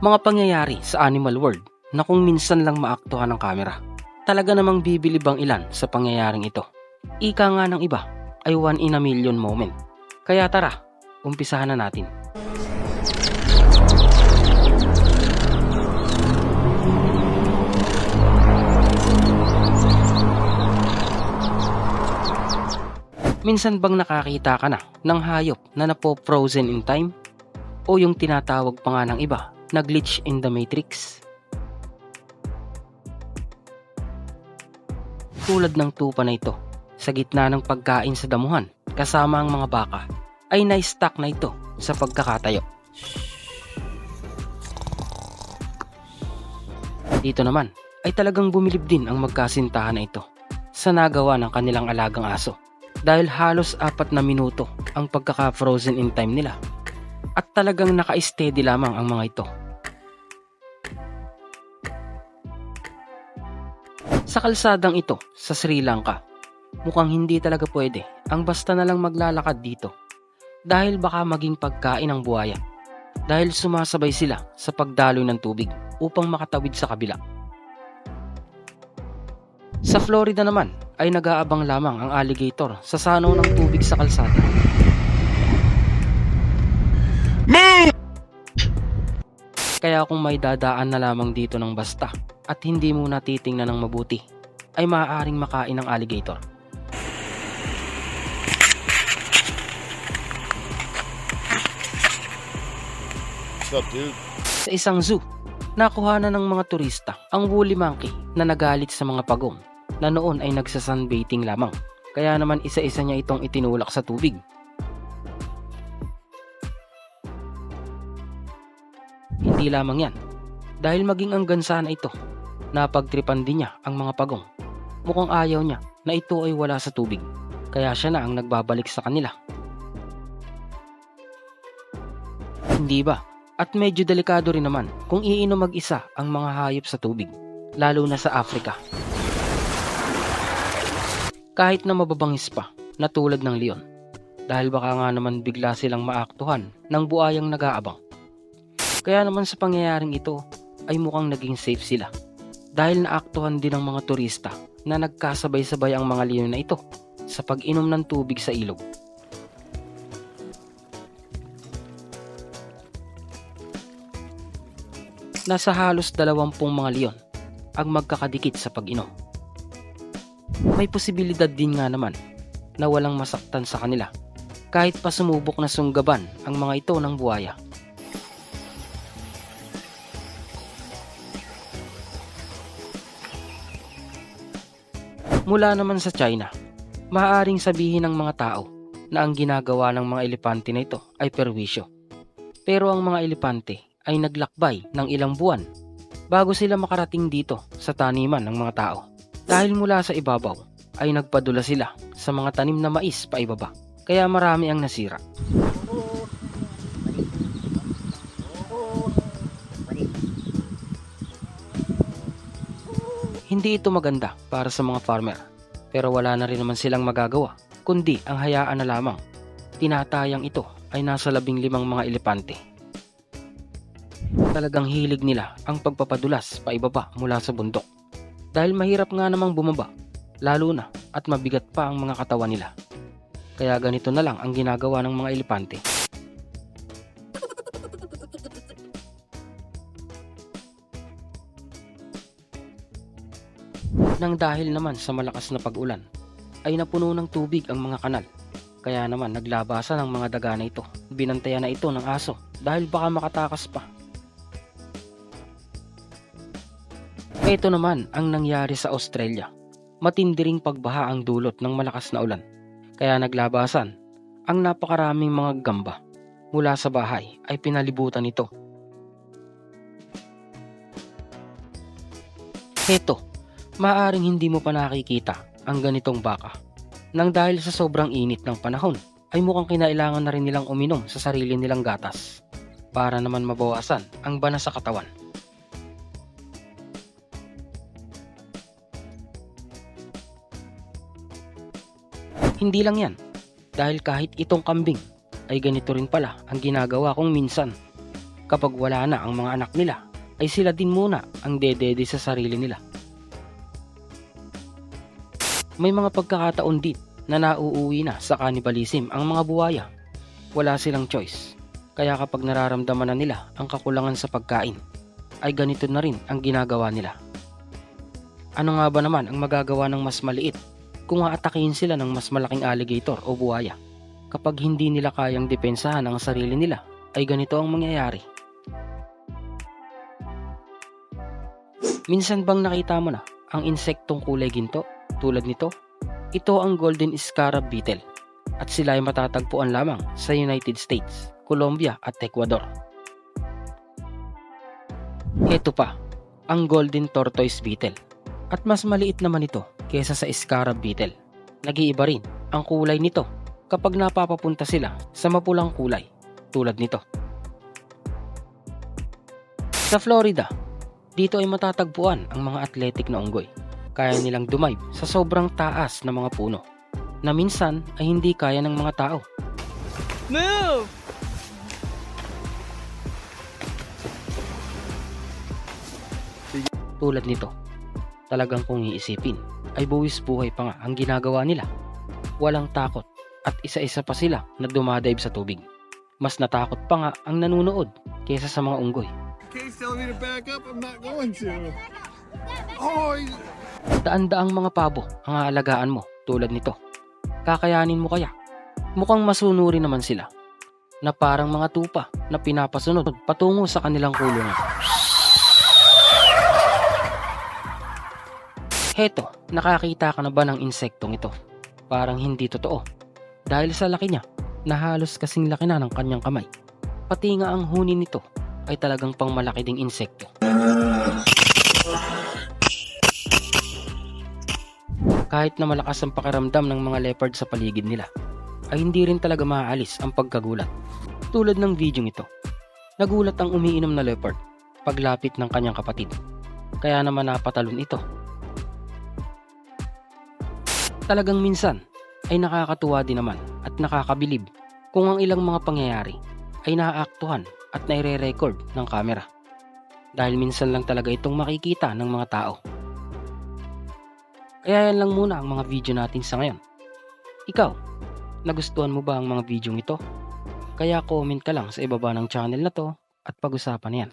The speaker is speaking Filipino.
Mga pangyayari sa animal world na kung minsan lang maaktuhan ng kamera. Talaga namang bibilib ang ilan sa pangyayaring ito. Ika nga ng iba ay one in a million moment. Kaya tara, umpisahan na natin. Minsan bang nakakita ka na ng hayop na napo-frozen in time? O yung tinatawag pa nga ng iba na glitch in the matrix? Tulad ng tupa na ito, sa gitna ng pagkain sa damuhan kasama ang mga baka, ay na-stuck na ito sa pagkakatayo. Dito naman ay talagang bumilib din ang magkasintahan na ito sa nagawa ng kanilang alagang aso dahil halos apat na minuto ang pagkaka-frozen in time nila at talagang naka-steady lamang ang mga ito. Sa kalsadang ito sa Sri Lanka, mukhang hindi talaga pwede ang basta na lang maglalakad dito dahil baka maging pagkain ng buhaya dahil sumasabay sila sa pagdaloy ng tubig upang makatawid sa kabila. Sa Florida naman ay nag-aabang lamang ang alligator sa sanaw ng tubig sa kalsada. Kaya kung may dadaan na lamang dito ng basta at hindi mo natitingnan ng mabuti, ay maaaring makain ng alligator. What's up, dude? Sa isang zoo, nakuha na ng mga turista ang woolly monkey na nagalit sa mga pagong na noon ay nagsasunbaiting lamang. Kaya naman isa-isa niya itong itinulak sa tubig. Hindi lamang yan. Dahil maging ang gansa na ito, napagtripan din niya ang mga pagong. Mukhang ayaw niya na ito ay wala sa tubig. Kaya siya na ang nagbabalik sa kanila. Hindi ba? At medyo delikado rin naman kung iinom mag-isa ang mga hayop sa tubig, lalo na sa Africa. Kahit na mababangis pa, na tulad ng leon, dahil baka nga naman bigla silang maaktuhan ng buayang nag-aabang. Kaya naman sa pangyayaring ito ay mukhang naging safe sila dahil naaktuhan din ng mga turista na nagkasabay-sabay ang mga leon na ito sa pag-inom ng tubig sa ilog. Nasa halos dalawampung mga leon ang magkakadikit sa pag-inom. May posibilidad din nga naman na walang masaktan sa kanila kahit pa sumubok na sunggaban ang mga ito ng buhaya. Mula naman sa China, maaaring sabihin ng mga tao na ang ginagawa ng mga elepante na ito ay perwisyo. Pero ang mga elepante ay naglakbay ng ilang buwan bago sila makarating dito sa taniman ng mga tao. Dahil mula sa ibabaw ay nagpadula sila sa mga tanim na mais pa ibaba. Kaya marami ang nasira. Hindi ito maganda para sa mga farmer. Pero wala na rin naman silang magagawa, kundi ang hayaan na lamang. Tinatayang ito ay nasa labing limang mga elepante. Talagang hilig nila ang pagpapadulas pa ibaba mula sa bundok. Dahil mahirap nga namang bumaba, lalo na at mabigat pa ang mga katawan nila. Kaya ganito na lang ang ginagawa ng mga elepante. Nang dahil naman sa malakas na pag-ulan, ay napuno ng tubig ang mga kanal. Kaya naman naglabasan ang mga daga na ito. Binantayan na ito ng aso dahil baka makatakas pa. Ito naman ang nangyari sa Australia. Matindi pagbaha ang dulot ng malakas na ulan. Kaya naglabasan ang napakaraming mga gamba mula sa bahay ay pinalibutan ito. Heto, maaring hindi mo pa nakikita ang ganitong baka. Nang dahil sa sobrang init ng panahon, ay mukhang kinailangan na rin nilang uminom sa sarili nilang gatas para naman mabawasan ang bana sa katawan. Hindi lang yan, dahil kahit itong kambing ay ganito rin pala ang ginagawa kong minsan. Kapag wala na ang mga anak nila, ay sila din muna ang dedede sa sarili nila. May mga pagkakataon din na nauuwi na sa cannibalism ang mga buwaya. Wala silang choice. Kaya kapag nararamdaman na nila ang kakulangan sa pagkain, ay ganito na rin ang ginagawa nila. Ano nga ba naman ang magagawa ng mas maliit kung aatakihin sila ng mas malaking alligator o buwaya? Kapag hindi nila kayang depensahan ang sarili nila, ay ganito ang mangyayari. Minsan bang nakita mo na ang insektong kulay ginto tulad nito? Ito ang Golden Scarab Beetle at sila ay matatagpuan lamang sa United States, Colombia at Ecuador. Ito pa, ang Golden Tortoise Beetle at mas maliit naman ito kesa sa Scarab Beetle. Nag-iiba rin ang kulay nito kapag napapapunta sila sa mapulang kulay tulad nito. Sa Florida, dito ay matatagpuan ang mga athletic na unggoy. Kaya nilang dumive sa sobrang taas na mga puno na minsan ay hindi kaya ng mga tao. Move! Tulad nito, talagang kung iisipin ay buwis buhay pa nga ang ginagawa nila. Walang takot at isa-isa pa sila na dumadive sa tubig. Mas natakot pa nga ang nanunood kaysa sa mga unggoy. Kate's telling me to back up. I'm not going to. Oh, Daan-daang mga pabo ang aalagaan mo tulad nito. Kakayanin mo kaya? Mukhang masunuri naman sila na parang mga tupa na pinapasunod patungo sa kanilang kulungan. Heto, nakakita ka na ba ng insektong ito? Parang hindi totoo. Dahil sa laki niya, na halos kasing laki na ng kanyang kamay. Pati nga ang huni nito ay talagang pangmalaki ding insekto. Kahit na malakas ang pakiramdam ng mga leopard sa paligid nila, ay hindi rin talaga maaalis ang pagkagulat. Tulad ng video ito, nagulat ang umiinom na leopard paglapit ng kanyang kapatid. Kaya naman napatalon ito. Talagang minsan ay nakakatuwa din naman at nakakabilib kung ang ilang mga pangyayari ay naaaktuhan at naire-record ng kamera. Dahil minsan lang talaga itong makikita ng mga tao. Kaya yan lang muna ang mga video natin sa ngayon. Ikaw, nagustuhan mo ba ang mga video ito? Kaya comment ka lang sa ibaba ng channel na to at pag-usapan yan.